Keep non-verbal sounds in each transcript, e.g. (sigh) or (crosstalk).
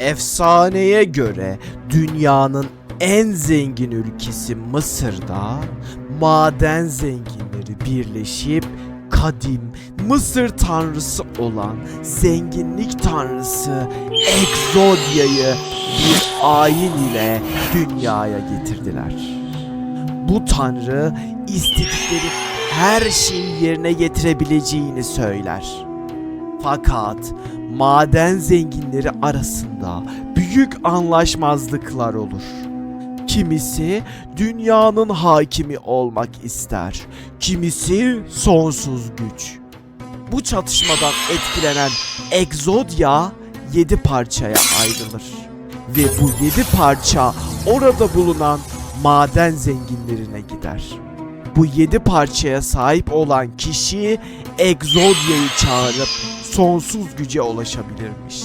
Efsaneye göre dünyanın en zengin ülkesi Mısır'da maden zenginleri birleşip kadim Mısır tanrısı olan zenginlik tanrısı Exodia'yı bir ayin ile dünyaya getirdiler. Bu tanrı istedikleri her şeyi yerine getirebileceğini söyler. Fakat maden zenginleri arasında büyük anlaşmazlıklar olur. Kimisi dünyanın hakimi olmak ister. Kimisi sonsuz güç. Bu çatışmadan etkilenen Exodia yedi parçaya ayrılır. Ve bu yedi parça orada bulunan maden zenginlerine gider. Bu yedi parçaya sahip olan kişi Exodia'yı çağırıp sonsuz güce ulaşabilirmiş.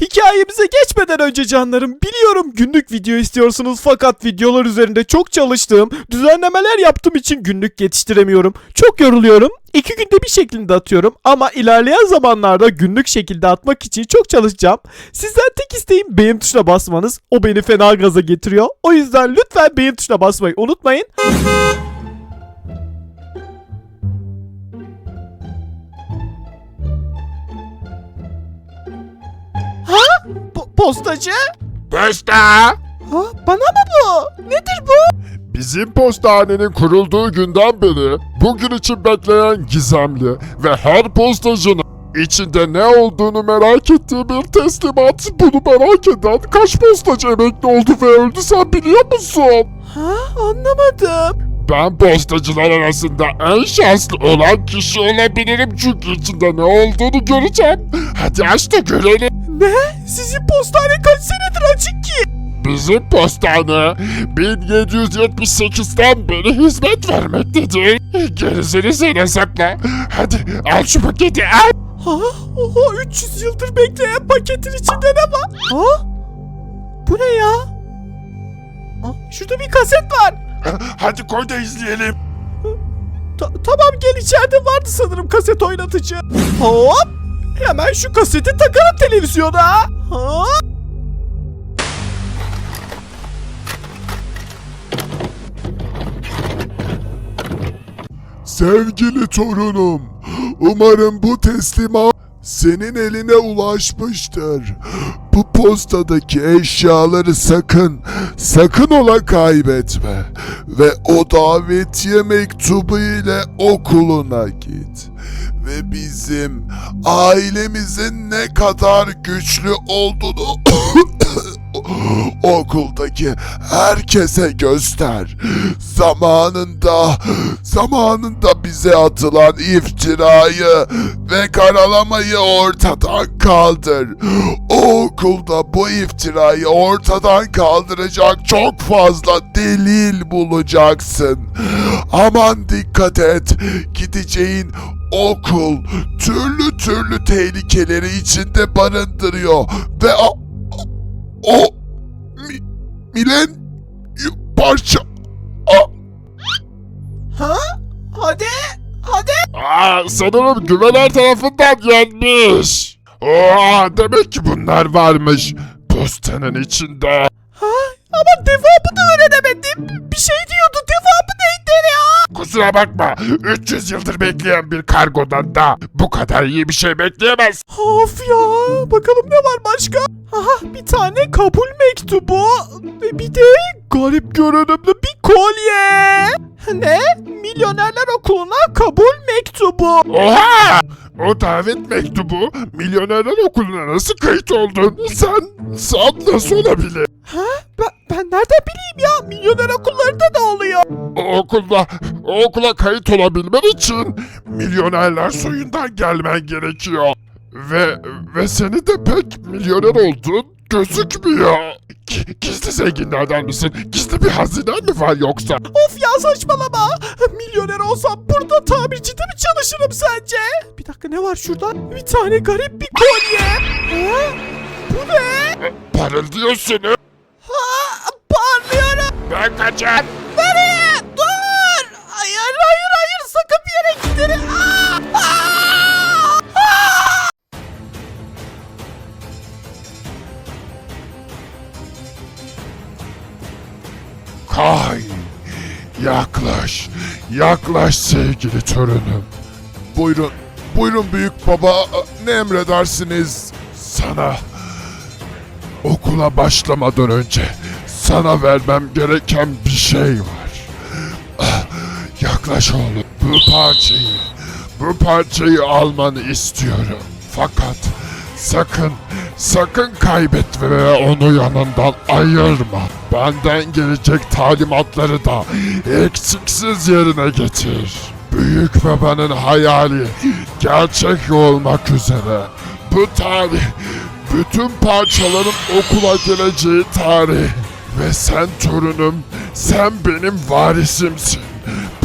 Hikayemize geçmeden önce canlarım biliyorum günlük video istiyorsunuz fakat videolar üzerinde çok çalıştığım, düzenlemeler yaptığım için günlük yetiştiremiyorum. Çok yoruluyorum. İki günde bir şeklinde atıyorum ama ilerleyen zamanlarda günlük şekilde atmak için çok çalışacağım. Sizden tek isteğim beğen tuşuna basmanız. O beni fena gaza getiriyor. O yüzden lütfen beğen tuşuna basmayı unutmayın. Postacı? Posta! Ha, bana mı bu? Nedir bu? Bizim postanenin kurulduğu günden beri bugün için bekleyen gizemli ve her postacının içinde ne olduğunu merak ettiği bir teslimat. Bunu merak eden kaç postacı emekli oldu ve öldü sen biliyor musun? Ha, anlamadım. Ben postacılar arasında en şanslı olan kişi olabilirim çünkü içinde ne olduğunu göreceğim. Hadi aç da görelim. Ne? Sizin postane kaç senedir açık ki? Bizim postane 1778'den beri hizmet vermektedir. Gerisini sen hesapla. Hadi al şu paketi al. Ha? Oha 300 yıldır bekleyen paketin içinde ne var? Ha? Bu ne ya? Aa, şurada bir kaset var. Hadi koy da izleyelim. Ta- tamam gel içeride vardı sanırım kaset oynatıcı. Hop! Hemen şu kaseti takarım televizyona. Ha? Sevgili torunum, umarım bu teslimat senin eline ulaşmıştır. Bu postadaki eşyaları sakın, sakın ola kaybetme. Ve o davetiye mektubu ile okuluna git. Ve bizim ailemizin ne kadar güçlü olduğunu (coughs) okuldaki herkese göster. Zamanında, zamanında bize atılan iftirayı ve karalamayı ortadan kaldır. O okulda bu iftirayı ortadan kaldıracak çok fazla delil bulacaksın. Aman dikkat et. Gideceğin okul türlü türlü tehlikeleri içinde barındırıyor ve o, o mi, milen parça Ha? Hadi. Hadi. Aa, sanırım güveler tarafından gelmiş. Aa, demek ki bunlar varmış. Postanın içinde. Ha? Ama devamını öğrenemedim. Bir şey diyordu. Kusura bakma. 300 yıldır bekleyen bir kargodan da bu kadar iyi bir şey bekleyemez. Of ya. Bakalım ne var başka? Aha bir tane kabul mektubu. Ve bir de garip görünümlü bir kolye. Ne? Milyonerler okuluna kabul mektubu. Oha! O davet mektubu milyonerler okuluna nasıl kayıt oldun? Sen, sen nasıl olabilir? Ha? Ben, ben nereden bileyim ya? Milyoner okullarında ne oluyor? O okulda, okula kayıt olabilmen için milyonerler soyundan gelmen gerekiyor. Ve, ve seni de pek milyoner oldun gözükmüyor. G- gizli zenginlerden misin? Gizli bir hazinen mi var yoksa? Of ya saçmalama. Milyoner olsam burada tamircide mi çalışırım sence? Bir dakika ne var şurada? Bir tane garip bir kolye. Ha? Bu ne? Parıldıyorsun. Ha, parlıyorum. Ben kaçar. Kay. Yaklaş. Yaklaş sevgili torunum. Buyurun. Buyurun büyük baba. Ne emredersiniz? Sana okula başlamadan önce sana vermem gereken bir şey var. Ah, Yaklaş oğlum. Bu parçayı, bu parçayı almanı istiyorum. Fakat sakın, sakın kaybetme ve onu yanından ayırma. Benden gelecek talimatları da eksiksiz yerine getir. Büyük babanın hayali gerçek olmak üzere. Bu tarih, bütün parçaların okula geleceği tarih. Ve sen torunum, sen benim varisimsin.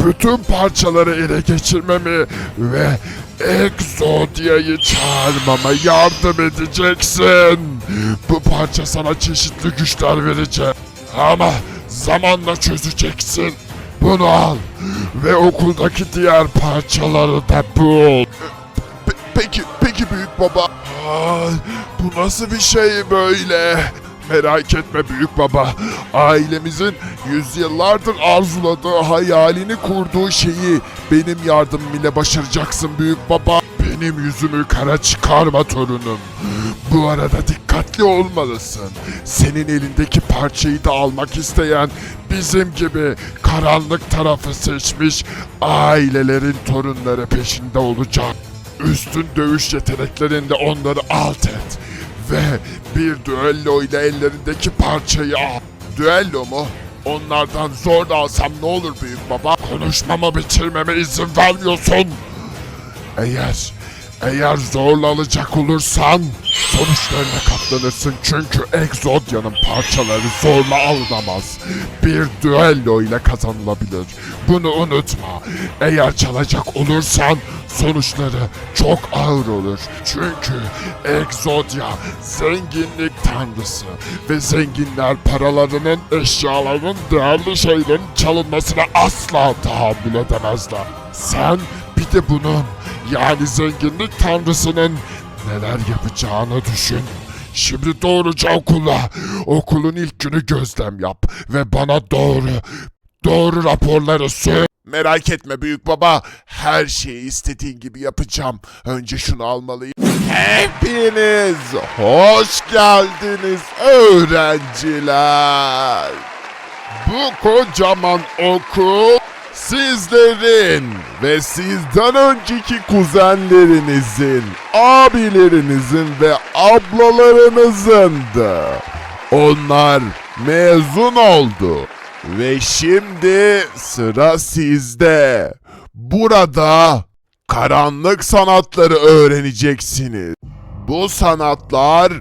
Bütün parçaları ele geçirmemi ve Exodia'yı çağırmama yardım edeceksin. Bu parça sana çeşitli güçler verecek. Ama zamanla çözeceksin. Bunu al ve okuldaki diğer parçaları da bul. peki, peki büyük baba. Aa, bu nasıl bir şey böyle? Merak etme büyük baba. Ailemizin yüzyıllardır arzuladığı hayalini kurduğu şeyi benim yardımım ile başaracaksın büyük baba. Benim yüzümü kara çıkarma torunum. Bu arada dikkatli olmalısın. Senin elindeki parçayı da almak isteyen bizim gibi karanlık tarafı seçmiş ailelerin torunları peşinde olacak. Üstün dövüş yeteneklerinde onları alt et. Ve bir düello ile ellerindeki parçayı al. Düello mu? Onlardan zor da alsam ne olur büyük baba? Konuşmamı bitirmeme izin vermiyorsun. Eğer, eğer zorla alacak olursan sonuçlarına katlanırsın. Çünkü Exodia'nın parçaları zorla alınamaz. Bir düello ile kazanılabilir. Bunu unutma. Eğer çalacak olursan sonuçları çok ağır olur. Çünkü Exodia zenginlik tanrısı ve zenginler paralarının, eşyalarının, değerli şeylerin çalınmasına asla tahammül edemezler. Sen bir de bunun yani zenginlik tanrısının neler yapacağını düşün. Şimdi doğruca okula, okulun ilk günü gözlem yap ve bana doğru, doğru raporları söyle. Merak etme büyük baba, her şeyi istediğin gibi yapacağım. Önce şunu almalıyım. Hepiniz hoş geldiniz öğrenciler. Bu kocaman okul sizlerin ve sizden önceki kuzenlerinizin, abilerinizin ve ablalarınızındı. Onlar mezun oldu ve şimdi sıra sizde. Burada karanlık sanatları öğreneceksiniz. Bu sanatlar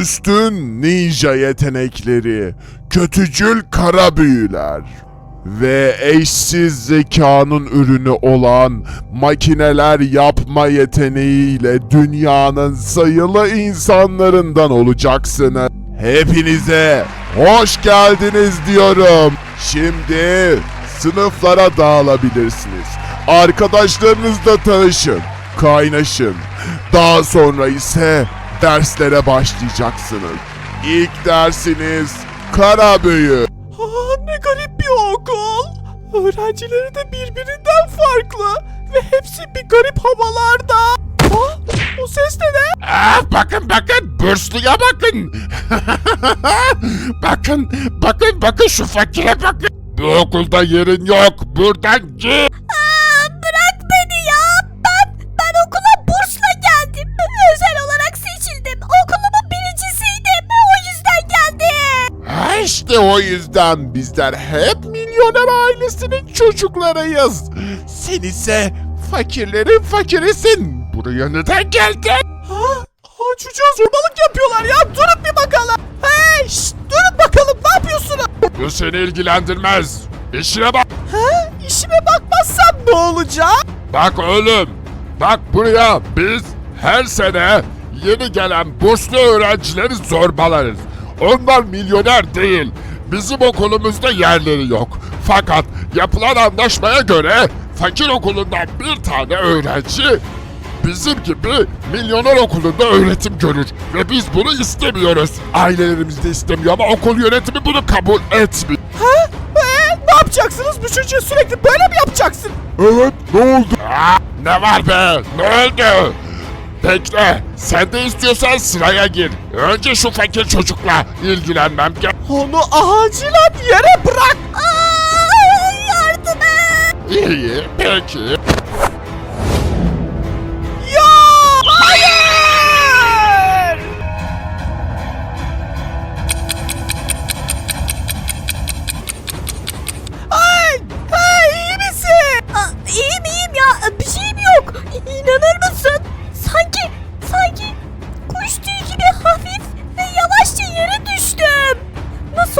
üstün ninja yetenekleri, kötücül kara büyüler ve eşsiz zekanın ürünü olan makineler yapma yeteneğiyle dünyanın sayılı insanlarından olacaksınız. Hepinize hoş geldiniz diyorum. Şimdi sınıflara dağılabilirsiniz. Arkadaşlarınızla tanışın, kaynaşın. Daha sonra ise derslere başlayacaksınız. İlk dersiniz kara büyü. Öğrencileri de birbirinden farklı ve hepsi bir garip havalarda. Aa, o ses de ne? Aa, bakın bakın bursluya bakın. (laughs) bakın bakın bakın şu fakire bakın. Bu okulda yerin yok. Buradan git. Bırak beni ya. Ben ben okula bursla geldim. Özel olarak seçildim. Okulumun birincisiydim. O yüzden geldim. Ha işte o yüzden bizler hep milyoner ailesinin çocuklarıyız. Sen ise fakirlerin fakirisin. Buraya neden geldin? Ha? Aa, çocuğa zorbalık yapıyorlar ya. Durun bir bakalım. Hey, şşt, durun bakalım. Ne yapıyorsunuz? Bu seni ilgilendirmez. İşine bak. Ha? İşime bakmazsam ne olacak? Bak oğlum, bak buraya biz her sene yeni gelen burslu öğrencileri zorbalarız. Onlar milyoner değil. Bizim okulumuzda yerleri yok. Fakat yapılan anlaşmaya göre fakir okulundan bir tane öğrenci bizim gibi milyoner okulunda öğretim görür. Ve biz bunu istemiyoruz. Ailelerimiz de istemiyor ama okul yönetimi bunu kabul etmiyor. Ha? Ee, ne yapacaksınız? Bu çocuğu sürekli böyle mi yapacaksın? Evet ne oldu? Aa, ne var be? Ne oldu? Bekle. Sen de istiyorsan sıraya gir. Önce şu fakir çocukla ilgilenmem gerek. Onu acilen yere bırak. Aa, yardım et. İyi, peki.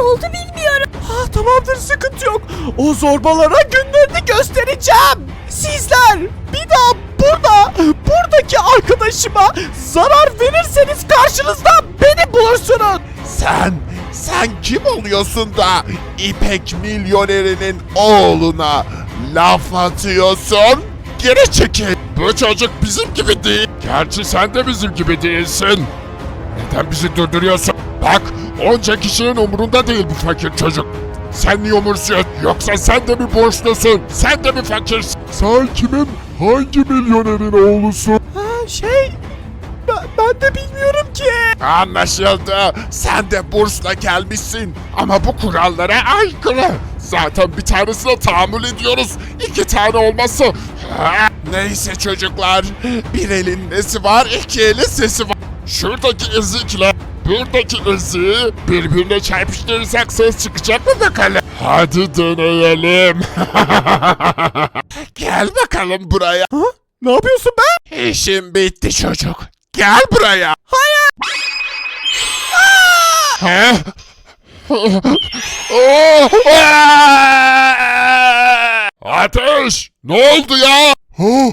Oldu bilmiyorum. Ah, tamamdır sıkıntı yok. O zorbalara günlerini göstereceğim. Sizler bir daha burada buradaki arkadaşıma zarar verirseniz karşınızda beni bulursunuz. Sen, sen kim oluyorsun da İpek milyonerinin oğluna laf atıyorsun? Geri çekil. Bu çocuk bizim gibi değil. Gerçi sen de bizim gibi değilsin. Neden bizi durduruyorsun? Bak onca kişinin umurunda değil bu fakir çocuk. Sen niye umursuyorsun? Yoksa sen de mi borçlusun? Sen de mi fakirsin? Sen kimin hangi milyonerin oğlusun? Ha, şey ben, ben de bilmiyorum ki. Anlaşıldı. Sen de bursla gelmişsin. Ama bu kurallara aykırı. Zaten bir tanesine tahammül ediyoruz. İki tane olması. Ha, Neyse çocuklar. Bir elin nesi var, iki elin sesi var. Şuradaki ezikle buradaki eziği birbirine çarpıştırırsak ses çıkacak mı bakalım? Hadi deneyelim. (laughs) Gel bakalım buraya. Ne yapıyorsun be? İşim bitti çocuk. Gel buraya. Hayır. Ha? Ateş! Ne oldu ya? Ha?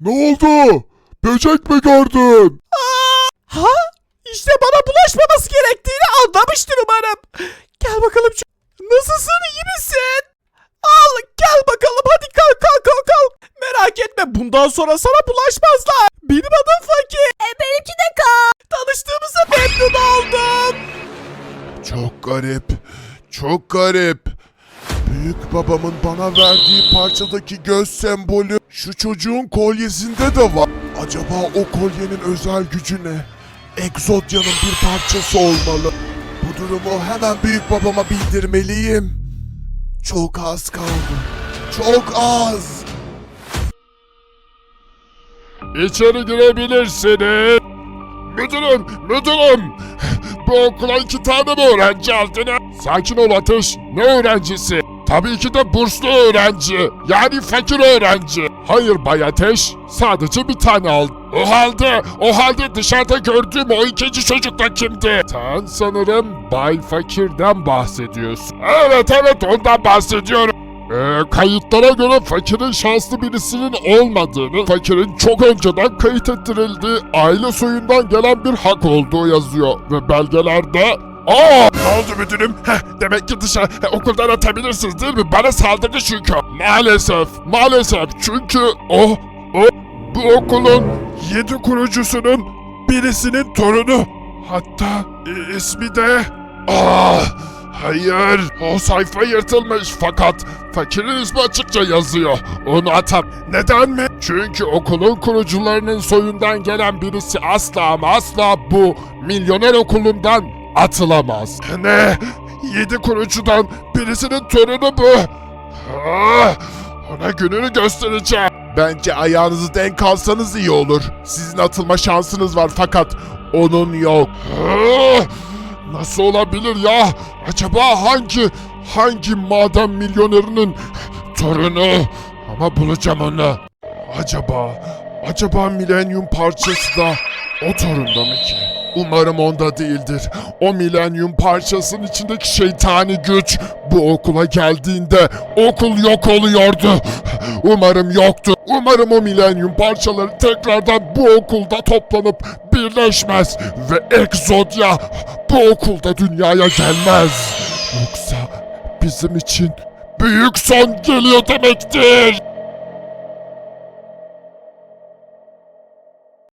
Ne oldu? Böcek mi gördün? Ha? İşte bana bulaşmaması gerektiğini anlamıştır umarım. Gel bakalım şu... Nasılsın iyi misin? Al gel bakalım hadi kalk kalk kalk kalk. Merak etme bundan sonra sana bulaşmazlar. Benim adım Fakir. E, benimki de kal. Tanıştığımıza memnun oldum. Çok garip. Çok garip. Büyük babamın bana verdiği parçadaki göz sembolü şu çocuğun kolyesinde de var. Acaba o kolyenin özel gücü ne? Egzodya'nın bir parçası olmalı. Bu durumu hemen büyük babama bildirmeliyim. Çok az kaldı. Çok az. İçeri girebilirsiniz. Müdürüm, müdürüm. Bu okula iki tane mi öğrenci aldınız? Sakin ol Ateş. Ne öğrencisi? Tabii ki de burslu öğrenci. Yani fakir öğrenci. Hayır Bay Ateş. Sadece bir tane aldım. O halde, o halde dışarıda gördüğüm o ikinci çocuk da kimdi? Sen sanırım Bay Fakir'den bahsediyorsun. Evet evet ondan bahsediyorum. Ee, kayıtlara göre fakirin şanslı birisinin olmadığını, fakirin çok önceden kayıt ettirildiği aile soyundan gelen bir hak olduğu yazıyor ve belgelerde Aa! Ne oldu müdürüm? Heh, demek ki dışarı he, okuldan atabilirsiniz değil mi? Bana saldırdı çünkü. Maalesef, maalesef çünkü o, o bu okulun yedi kurucusunun birisinin torunu. Hatta e, ismi de... Ah! Hayır, o sayfa yırtılmış fakat fakirin ismi açıkça yazıyor. Onu atam. Neden mi? Çünkü okulun kurucularının soyundan gelen birisi asla ama asla bu milyoner okulundan atılamaz. Ne? Yedi kurucudan birisinin torunu bu. Ona gününü göstereceğim. Bence ayağınızı denk alsanız iyi olur. Sizin atılma şansınız var fakat onun yok. Nasıl olabilir ya? Acaba hangi hangi maden milyonerinin torunu? Ama bulacağım onu. Acaba acaba milenyum parçası da o torunda mı ki? Umarım onda değildir. O milenyum parçasının içindeki şeytani güç bu okula geldiğinde okul yok oluyordu. Umarım yoktu. Umarım o milenyum parçaları tekrardan bu okulda toplanıp birleşmez ve Exodia bu okulda dünyaya gelmez. Yoksa bizim için büyük son geliyor demektir.